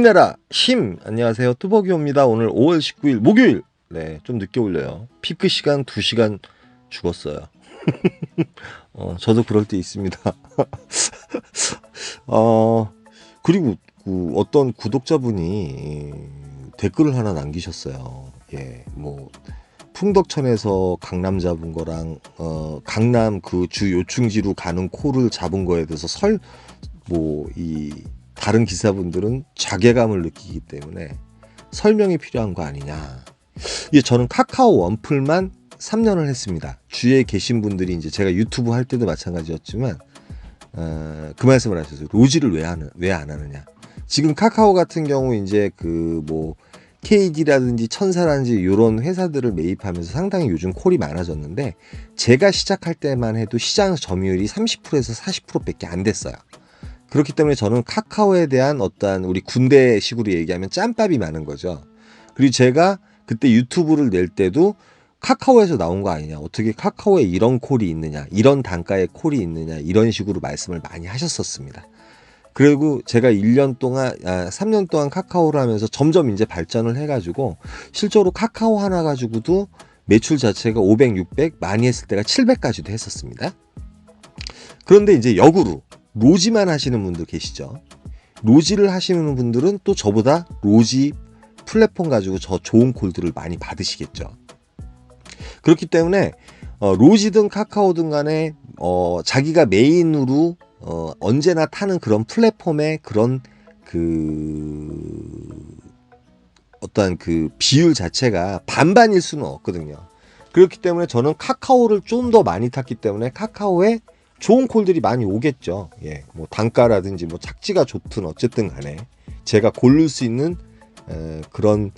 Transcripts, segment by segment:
힘내라. 힘. 안녕하세요. 뚜벅이옵니다. 오늘 5월 19일 목요일. 네 좀 늦게 올려요. 피크 시간 2시간 죽었어요. 어 저도 그럴 때 있습니다. 어 그리고 그 어떤 구독자분이 댓글을 하나 남기셨어요. 예뭐 풍덕천에서 강남 잡은 거랑 어 강남 그 주 요충지로 가는 코를 잡은 거에 대해서 설 뭐 이 다른 기사분들은 자괴감을 느끼기 때문에 설명이 필요한 거 아니냐. 예, 저는 카카오 원플만 3년을 했습니다. 주위에 계신 분들이 이제 제가 유튜브 할 때도 마찬가지였지만 어, 그 말씀을 하셨어요. 로지를 왜 하는 왜 안 하느냐. 지금 카카오 같은 경우 이제 그 뭐 KD라든지 천사라든지 이런 회사들을 매입하면서 상당히 요즘 콜이 많아졌는데 제가 시작할 때만 해도 시장 점유율이 30%에서 40%밖에 안 됐어요. 그렇기 때문에 저는 카카오에 대한 어떠한 우리 군대식으로 얘기하면 짬밥이 많은 거죠. 그리고 제가 그때 유튜브를 낼 때도 카카오에서 나온 거 아니냐. 어떻게 카카오에 이런 콜이 있느냐. 이런 단가의 콜이 있느냐. 이런 식으로 말씀을 많이 하셨었습니다. 그리고 제가 1년 동안, 아, 3년 동안 카카오를 하면서 점점 이제 발전을 해가지고 실제로 카카오 하나 가지고도 매출 자체가 500, 600, 많이 했을 때가 700까지도 했었습니다. 그런데 이제 역으로 로지만 하시는 분들 계시죠. 로지를 하시는 분들은 또 저보다 로지 플랫폼 가지고 저 좋은 콜들을 많이 받으시겠죠. 그렇기 때문에 어, 로지든 카카오든 간에 어, 자기가 메인으로 어, 언제나 타는 그런 플랫폼의 그런 그 어떠한 그 비율 자체가 반반일 수는 없거든요. 그렇기 때문에 저는 카카오를 좀 더 많이 탔기 때문에 카카오에 좋은 콜들이 많이 오겠죠. 예, 뭐 단가라든지 뭐 착지가 좋든 어쨌든 간에 제가 고를 수 있는 에, 그런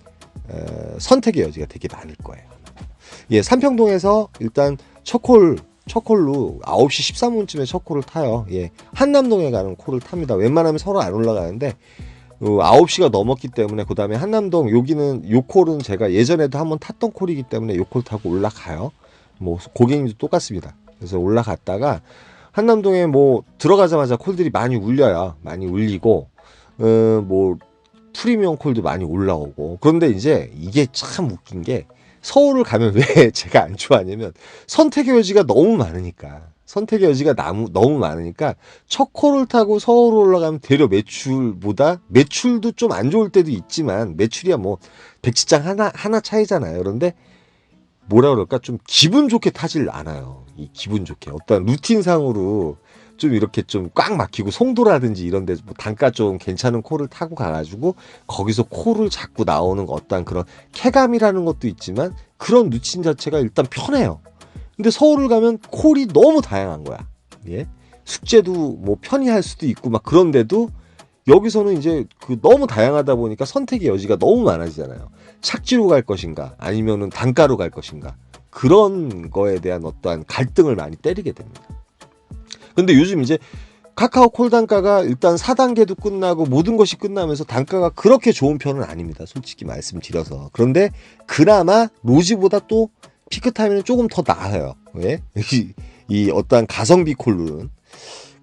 에, 선택의 여지가 되게 많을 거예요. 예, 삼평동에서 일단 첫콜 첫콜로 9시 13분쯤에 첫 콜을 타요. 예, 한남동에 가는 콜을 탑니다. 웬만하면 서로 안 올라가는데 어, 9시가 넘었기 때문에 그 다음에 한남동 여기는 요 콜은 제가 예전에도 한번 탔던 콜이기 때문에 요 콜 타고 올라가요. 뭐 고객님도 똑같습니다. 그래서 올라갔다가 한남동에 뭐 들어가자마자 콜들이 많이 울려요. 많이 울리고 어, 뭐 프리미엄 콜도 많이 올라오고 그런데 이제 이게 참 웃긴 게 서울을 가면 왜 제가 안 좋아하냐면 선택의 여지가 너무 많으니까 선택의 여지가 너무, 너무 많으니까 첫 콜을 타고 서울 올라가면 대려 매출보다 매출도 좀 안 좋을 때도 있지만 매출이야 뭐 백지장 하나 하나 차이잖아요. 그런데 뭐라 그럴까 좀 기분 좋게 타질 않아요. 이 기분 좋게 어떤 루틴상으로 좀 이렇게 좀 꽉 막히고 송도라든지 이런 데 뭐 단가 좀 괜찮은 콜을 타고 가가지고 거기서 콜을 잡고 나오는 어떤 그런 쾌감이라는 것도 있지만 그런 루틴 자체가 일단 편해요. 근데 서울을 가면 콜이 너무 다양한 거야. 예. 숙제도 뭐 편히 할 수도 있고 막 그런데도 여기서는 이제 그 너무 다양하다 보니까 선택의 여지가 너무 많아지잖아요. 착지로 갈 것인가 아니면은 단가로 갈 것인가 그런 거에 대한 어떠한 갈등을 많이 때리게 됩니다. 근데 요즘 이제 카카오 콜 단가가 일단 4단계도 끝나고 모든 것이 끝나면서 단가가 그렇게 좋은 편은 아닙니다. 솔직히 말씀드려서. 그런데 그나마 로지보다 또 피크 타임에는 조금 더 나아요. 왜? 이, 이 어떠한 가성비 콜은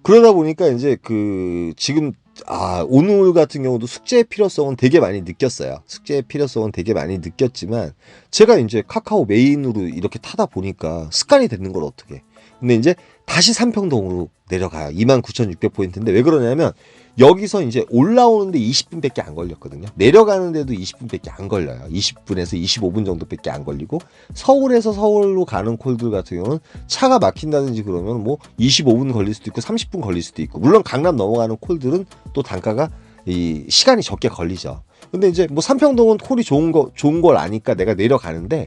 그러다 보니까 이제 그 지금 아 오늘 같은 경우도 숙제의 필요성은 되게 많이 느꼈어요. 숙제의 필요성은 되게 많이 느꼈지만 제가 이제 카카오 메인으로 이렇게 타다 보니까 습관이 되는 걸 어떻게? 근데 이제 다시 삼평동으로 내려가요. 29,600포인트인데 왜 그러냐면 여기서 이제 올라오는데 20분밖에 안 걸렸거든요. 내려가는데도 20분밖에 안 걸려요. 20분에서 25분 정도밖에 안 걸리고 서울에서 서울로 가는 콜들 같은 경우는 차가 막힌다든지 그러면 뭐 25분 걸릴 수도 있고 30분 걸릴 수도 있고 물론 강남 넘어가는 콜들은 또 단가가 이 시간이 적게 걸리죠. 근데 이제 뭐 삼평동은 콜이 좋은 거 좋은 걸 아니까 내가 내려가는데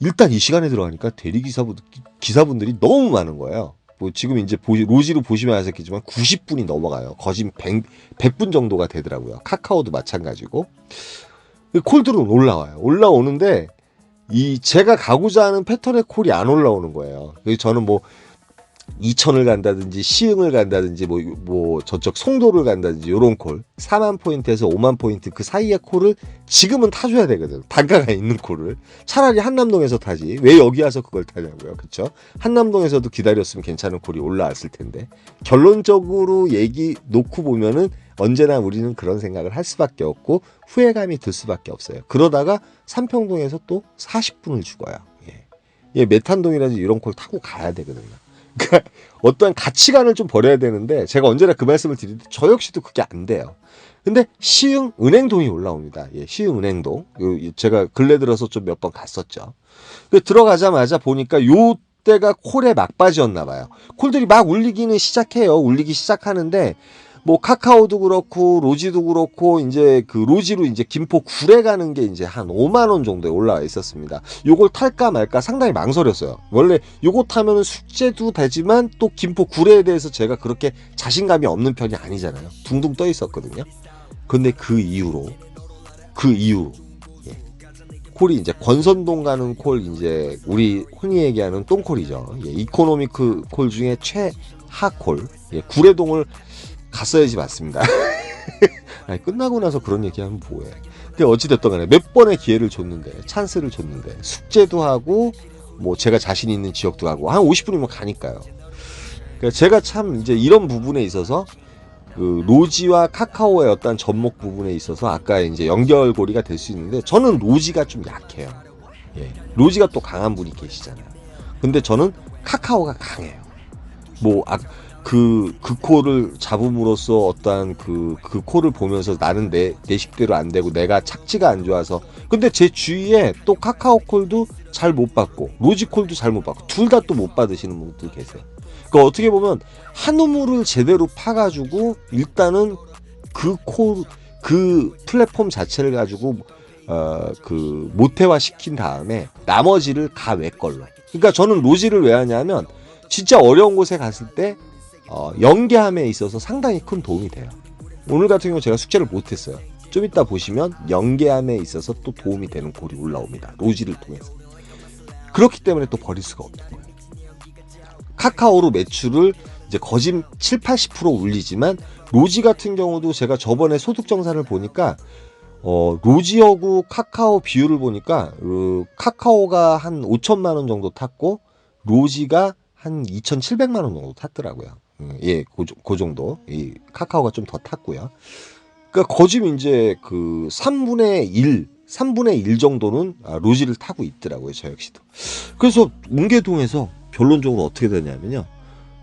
일단 이 시간에 들어가니까 대리 기사분 기사분들이 너무 많은 거예요. 뭐 지금 이제 로지로 보시면 아시겠지만 90분이 넘어가요. 거진 100, 100분 정도가 되더라고요. 카카오도 마찬가지고. 콜들은 올라와요. 올라오는데 이 제가 가고자 하는 패턴의 콜이 안 올라오는 거예요. 저는 뭐 이천을 간다든지 시흥을 간다든지 뭐, 뭐 저쪽 송도를 간다든지 요런 콜 4만 포인트에서 5만 포인트 그 사이의 콜을 지금은 타줘야 되거든. 단가가 있는 콜을. 차라리 한남동에서 타지. 왜 여기 와서 그걸 타냐고요. 그쵸? 한남동에서도 기다렸으면 괜찮은 콜이 올라왔을 텐데. 결론적으로 얘기 놓고 보면은 언제나 우리는 그런 생각을 할 수밖에 없고 후회감이 들 수밖에 없어요. 그러다가 삼평동에서 또 40분을 죽어요. 예. 예, 메탄동이라든지 이런 콜 타고 가야 되거든요 그러니까 어떠한 가치관을 좀 버려야 되는데 제가 언제나 그 말씀을 드리는데 저 역시도 그게 안 돼요. 근데 시흥 은행동이 올라옵니다. 예, 시흥 은행동. 요- 제가 근래 들어서 좀 몇 번 갔었죠. 그 들어가자마자 보니까 요 때가 콜의 막바지였나 봐요. 콜들이 막 울리기는 시작해요. 울리기 시작하는데 뭐 카카오도 그렇고 로지도 그렇고 이제 그 로지로 이제 김포 구례 가는 게 이제 한 5만 원 정도에 올라와 있었습니다. 요걸 탈까 말까 상당히 망설였어요. 원래 요거 타면은 숙제도 되지만 또 김포 구례에 대해서 제가 그렇게 자신감이 없는 편이 아니잖아요. 둥둥 떠 있었거든요. 근데 그 이후로 그 이후 예. 콜이 이제 권선동 가는 콜 이제 우리 흔히 얘기하는 똥콜이죠. 예, 이코노미크 콜 중에 최하 콜 예, 구례동을 갔어야지 맞습니다. 아니, 끝나고 나서 그런 얘기하면 뭐해. 근데 어찌됐든 간에 몇 번의 기회를 줬는데, 찬스를 줬는데, 숙제도 하고, 뭐 제가 자신 있는 지역도 가고, 한 50분이면 가니까요. 그러니까 제가 참 이제 이런 부분에 있어서, 그 로지와 카카오의 어떤 접목 부분에 있어서 아까 이제 연결고리가 될 수 있는데, 저는 로지가 좀 약해요. 예. 로지가 또 강한 분이 계시잖아요. 근데 저는 카카오가 강해요. 뭐, 아, 그, 그 콜을 잡음으로써 어떠한 그, 그 콜을 보면서 나는 내, 내 식대로 안 되고 내가 착지가 안 좋아서. 근데 제 주위에 또 카카오 콜도 잘 못 받고, 로지 콜도 잘 못 받고, 둘 다 또 못 받으시는 분들 계세요. 그러니까 어떻게 보면 한 우물을 제대로 파가지고 일단은 그 콜, 그 플랫폼 자체를 가지고 어, 그 모태화 시킨 다음에 나머지를 다 외 걸로. 그러니까 저는 로지를 왜 하냐면 진짜 어려운 곳에 갔을 때 어, 연계함에 있어서 상당히 큰 도움이 돼요. 오늘 같은 경우 제가 숙제를 못했어요. 좀 이따 보시면 연계함에 있어서 또 도움이 되는 골이 올라옵니다. 로지를 통해서. 그렇기 때문에 또 버릴 수가 없는 거예요. 카카오로 매출을 이제 거진 7, 80% 올리지만 로지 같은 경우도 제가 저번에 소득 정산을 보니까 어, 로지하고 카카오 비율을 보니까 그 카카오가 한 5천만 원 정도 탔고 로지가 한 2,700만 원 정도 탔더라고요. 음, 예, 그, 조- 그 정도. 이 카카오가 좀 더 탔고요. 그러니까 거짓 이제 그 3분의 1, 3분의 1 정도는 아, 로지를 타고 있더라고요. 저 역시도. 그래서 은계동에서 결론적으로 어떻게 되냐면요.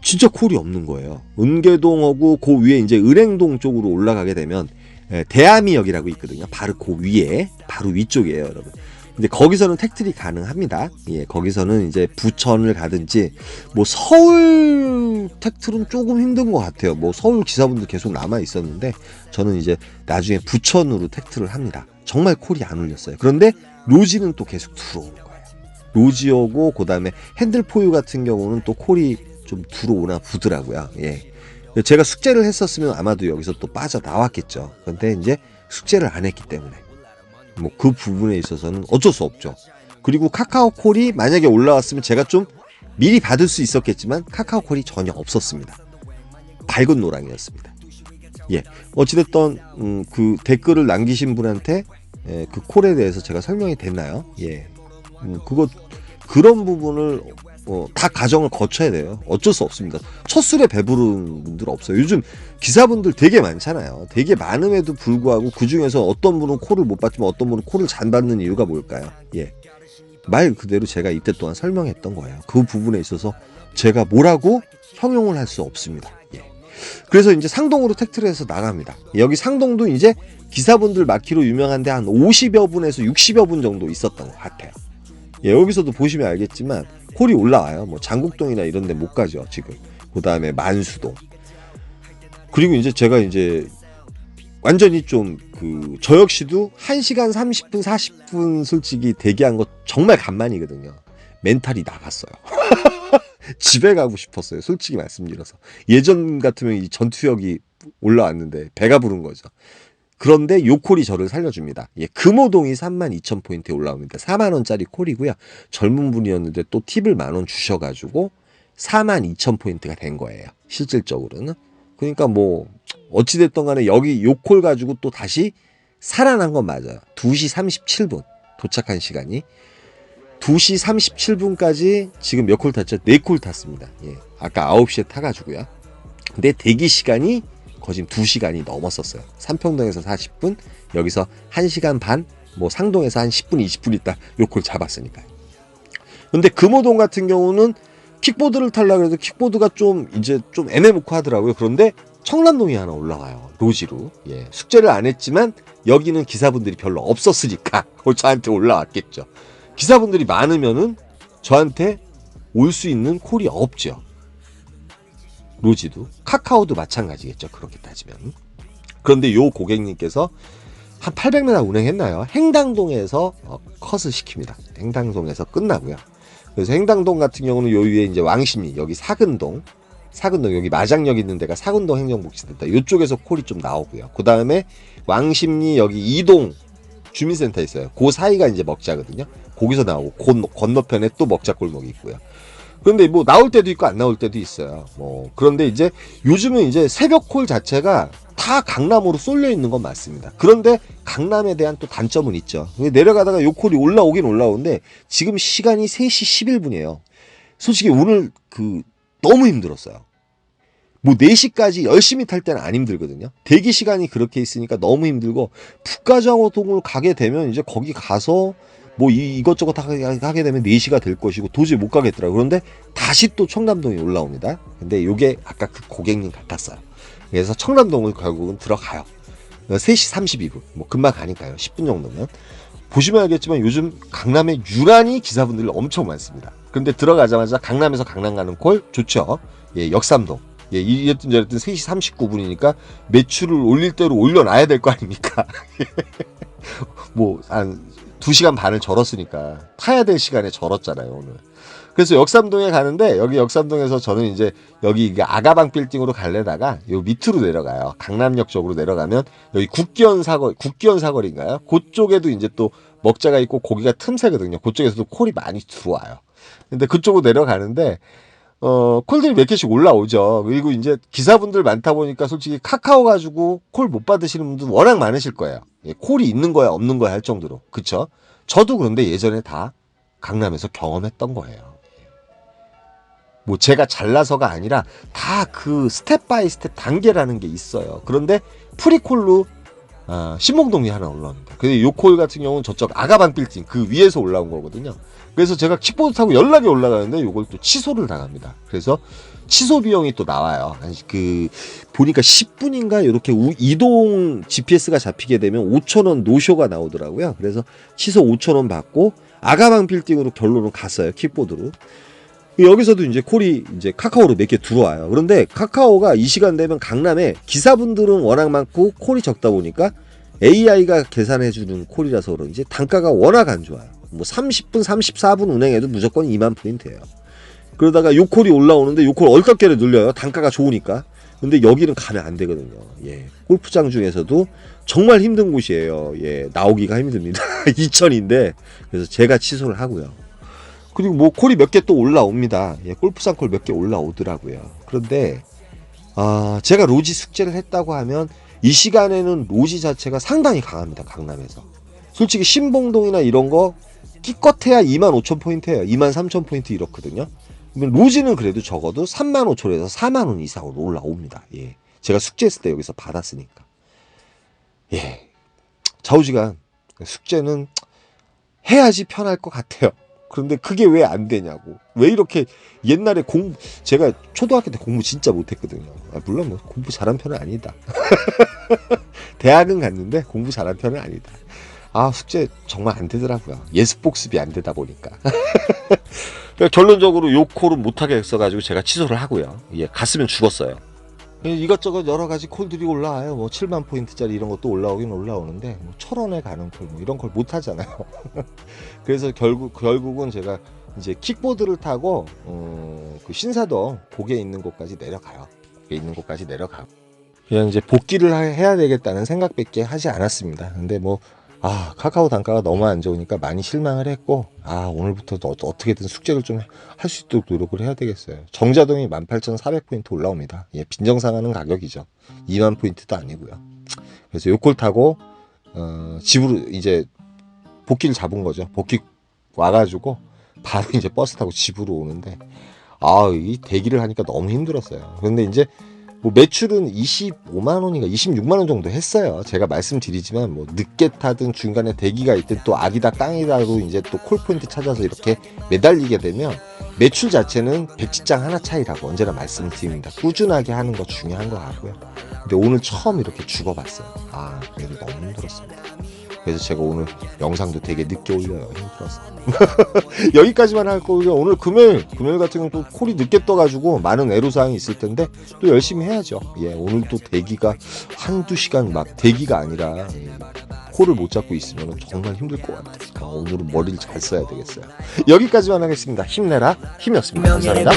진짜 콜이 없는 거예요. 은계동하고 그 위에 이제 은행동 쪽으로 올라가게 되면 예, 대아미역이라고 있거든요. 바로 그 위에, 바로 위쪽이에요, 여러분. 근데 거기서는 택트리 가능합니다. 예, 거기서는 이제 부천을 가든지 뭐 서울 택트는 조금 힘든 것 같아요. 뭐 서울 기사분들 계속 남아 있었는데 저는 이제 나중에 부천으로 택트를 합니다. 정말 콜이 안 울렸어요. 그런데 로지는 또 계속 들어오는 거예요. 로지 오고 그다음에 핸들포유 같은 경우는 또 콜이 좀 들어오나 보더라고요. 예. 제가 숙제를 했었으면 아마도 여기서 또 빠져 나왔겠죠. 근데 이제 숙제를 안 했기 때문에 뭐 그 부분에 있어서는 어쩔 수 없죠. 그리고 카카오 콜이 만약에 올라왔으면 제가 좀 미리 받을 수 있었겠지만 카카오 콜이 전혀 없었습니다. 밝은 노랑이었습니다. 예. 어찌됐든 음, 그 댓글을 남기신 분한테 예, 그 콜에 대해서 제가 설명이 됐나요? 예. 음, 그거 그런 부분을 어, 다 가정을 거쳐야 돼요. 어쩔 수 없습니다. 첫 술에 배부른 분들 없어요. 요즘 기사분들 되게 많잖아요. 되게 많음에도 불구하고 그 중에서 어떤 분은 콜을 못 받지만 어떤 분은 콜을 잘 받는 이유가 뭘까요? 예. 말 그대로 제가 이때 동안 설명했던 거예요. 그 부분에 있어서 제가 뭐라고 형용을 할 수 없습니다. 예. 그래서 이제 상동으로 택트를 해서 나갑니다. 여기 상동도 이제 기사분들 많기로 유명한데 한 50여 분에서 60여 분 정도 있었던 것 같아요. 예, 여기서도 보시면 알겠지만 콜이 올라와요. 뭐 장국동이나 이런 데 못 가죠, 지금. 그 다음에 만수동. 그리고 이제 제가 이제 완전히 좀 그 저 역시도 1시간 30분, 40분 솔직히 대기한 거 정말 간만이거든요. 멘탈이 나갔어요. 집에 가고 싶었어요. 솔직히 말씀드려서. 예전 같으면 이 전투력이 올라왔는데 배가 부른 거죠. 그런데 요 콜이 저를 살려줍니다. 예, 금호동이 32,000포인트에 올라옵니다. 4만원짜리 콜이고요. 젊은 분이었는데 또 팁을 만원 주셔가지고 4만 2천 포인트가 된 거예요. 실질적으로는. 그러니까 뭐 어찌됐든 간에 여기 요 콜 가지고 또 다시 살아난 건 맞아요. 2시 37분 도착한 시간이 2시 37분까지 지금 몇 콜 탔죠? 4콜 탔습니다. 예. 아까 9시에 타가지고요. 근데 대기 시간이 거의 지금 2시간이 넘었었어요. 삼평동에서 40분, 여기서 1시간 반, 뭐 상동에서 한 10분, 20분 있다 요콜 잡았으니까요. 근데 금호동 같은 경우는 킥보드를 타려고 해도 킥보드가 좀 이제 좀 애매모호 하더라고요. 그런데 청란동이 하나 올라와요. 로지로. 예. 숙제를 안 했지만 여기는 기사분들이 별로 없었으니까 저한테 올라왔겠죠. 기사분들이 많으면은 저한테 올 수 있는 콜이 없죠. 로지도 카카오도 마찬가지겠죠. 그렇게 따지면. 그런데 요 고객님께서 한 800m 운행했나요? 행당동에서 어, 컷을 시킵니다. 행당동에서 끝나고요. 그래서 행당동 같은 경우는 요 위에 이제 왕십리 여기 사근동 사근동 여기 마장역 있는 데가 사근동 행정복지센터 이쪽에서 콜이 좀 나오고요. 그 다음에 왕십리 여기 이동 주민센터 있어요. 그 사이가 이제 먹자거든요. 거기서 나오고 건, 건너편에 또 먹자 골목이 있고요. 그런데 뭐 나올 때도 있고 안 나올 때도 있어요. 뭐 그런데 이제 요즘은 이제 새벽 콜 자체가 다 강남으로 쏠려 있는 건 맞습니다. 그런데 강남에 대한 또 단점은 있죠. 내려가다가 요 콜이 올라오긴 올라오는데 지금 시간이 3시 11분이에요. 솔직히 오늘 그 너무 힘들었어요. 뭐 4시까지 열심히 탈 때는 안 힘들거든요. 대기 시간이 그렇게 있으니까 너무 힘들고 북가정호동을 가게 되면 이제 거기 가서 뭐 이, 이것저것 다 하게 되면 4시가 될 것이고 도저히 못 가겠더라고요. 그런데 다시 또 청담동이 올라옵니다. 근데 요게 아까 그 고객님 같았어요. 그래서 청담동을 결국은 들어가요. 3시 32분. 뭐 금방 가니까요. 10분 정도면. 보시면 알겠지만 요즘 강남에 유난히 기사분들이 엄청 많습니다. 근데 들어가자마자 강남에서 강남 가는 콜 좋죠. 예, 역삼동. 예, 이랬든 저랬든 3시 39분이니까 매출을 올릴 대로 올려놔야 될 거 아닙니까? 뭐, 한 2시간 반을 절었으니까 타야 될 시간에 절었잖아요, 오늘. 그래서 역삼동에 가는데 여기 역삼동에서 저는 이제 여기 아가방 빌딩으로 갈래다가 요 밑으로 내려가요. 강남역 쪽으로 내려가면 여기 국기원 사거리, 국기원 사거리인가요? 그쪽에도 이제 또 먹자가 있고 고기가 틈새거든요. 그쪽에서도 콜이 많이 들어와요. 근데 그쪽으로 내려가는데 어, 콜들이 몇 개씩 올라오죠. 그리고 이제 기사분들 많다 보니까 솔직히 카카오 가지고 콜 못 받으시는 분들 워낙 많으실 거예요. 예, 콜이 있는 거야, 없는 거야 할 정도로. 그쵸? 저도 그런데 예전에 다 강남에서 경험했던 거예요. 뭐 제가 잘나서가 아니라 다 그 스텝 바이 스텝 단계라는 게 있어요. 그런데 프리콜로 아, 신봉동이 하나 올라옵니다. 근데 요콜 같은 경우는 저쪽 아가방 빌딩 그 위에서 올라온 거거든요. 그래서 제가 킥보드 타고 연락이 올라가는데 요걸 또 취소를 당합니다. 그래서 취소 비용이 또 나와요. 한그 보니까 10분인가 이렇게 이동 GPS가 잡히게 되면 5천 원 노쇼가 나오더라고요. 그래서 취소 5천 원 받고 아가방 빌딩으로 결론은 갔어요. 킥보드로. 여기서도 이제 콜이 이제 카카오로 몇 개 들어와요. 그런데 카카오가 이 시간 되면 강남에 기사분들은 워낙 많고 콜이 적다 보니까 AI가 계산해주는 콜이라서 그런지 단가가 워낙 안 좋아요. 뭐 30분, 34분 운행해도 무조건 2만 포인트예요. 그러다가 요 콜이 올라오는데 요콜 얼떨결에 눌려요. 단가가 좋으니까. 근데 여기는 가면 안 되거든요. 예. 골프장 중에서도 정말 힘든 곳이에요. 예. 나오기가 힘듭니다. 2천인데 그래서 제가 취소를 하고요. 그리고 뭐 콜이 몇 개 또 올라옵니다. 예, 골프장 콜 몇 개 올라오더라고요. 그런데 아, 제가 로지 숙제를 했다고 하면 이 시간에는 로지 자체가 상당히 강합니다. 강남에서. 솔직히 신봉동이나 이런 거 끼껏해야 2만 5천 포인트예요. 2만 3천 포인트 이렇거든요. 로지는 그래도 적어도 3만 5천에서 4만 원 이상으로 올라옵니다. 예. 제가 숙제했을 때 여기서 받았으니까. 예. 좌우지간 숙제는 해야지 편할 것 같아요. 그런데 그게 왜 안 되냐고. 왜 이렇게 옛날에 공부, 제가 초등학교 때 공부 진짜 못했거든요. 아, 물론 뭐 공부 잘한 편은 아니다. 대학은 갔는데 공부 잘한 편은 아니다. 아, 숙제 정말 안 되더라고요. 예습 복습이 안 되다 보니까. 그러니까 결론적으로 요 콜은 못하게 했어가지고 제가 취소를 하고요. 예, 갔으면 죽었어요. 이것저것 여러 가지 콜들이 올라와요. 뭐 7만 포인트짜리 이런 것도 올라오긴 올라오는데 뭐 천원에 가는 콜 뭐 이런 걸 못 하잖아요. 그래서 결국 결국은 제가 이제 킥보드를 타고 어, 그 신사동 고개 있는 곳까지 내려가요. 고개 있는 곳까지 내려가고 그냥 이제 복귀를 하- 해야 되겠다는 생각밖에 하지 않았습니다. 근데 뭐 아 카카오 단가가 너무 안 좋으니까 많이 실망을 했고 아 오늘부터 어, 어떻게든 숙제를 좀 할 수 있도록 노력을 해야 되겠어요. 정자동이 18,400포인트 올라옵니다. 예 빈정상하는 가격이죠. 2만 포인트도 아니고요. 그래서 요콜 타고 어, 집으로 이제 복귀를 잡은 거죠. 복귀 와가지고 바로 이제 버스 타고 집으로 오는데 아 이 대기를 하니까 너무 힘들었어요. 그런데 이제 뭐 매출은 25만 원인가 26만 원 정도 했어요. 제가 말씀드리지만 뭐 늦게 타든 중간에 대기가 있든 또 악이다 깡이다로 이제 또 콜포인트 찾아서 이렇게 매달리게 되면 매출 자체는 백지장 하나 차이라고 언제나 말씀드립니다. 꾸준하게 하는 거 중요한 것 같고요. 근데 오늘 처음 이렇게 죽어봤어요. 아 그래도 너무 힘들었습니다. 그래서 제가 오늘 영상도 되게 늦게 올려요. 힘들어서. 여기까지만 할 거고요. 오늘 금요일, 금요일 같은 경우는 또 콜이 늦게 떠가지고 많은 애로사항이 있을 텐데 또 열심히 해야죠. 예, 오늘 또 대기가 한두 시간 막 대기가 아니라 예, 콜을 못 잡고 있으면 정말 힘들 것 같아요. 아, 오늘은 머리를 잘 써야 되겠어요. 여기까지만 하겠습니다. 힘내라 힘이었습니다. 감사합니다.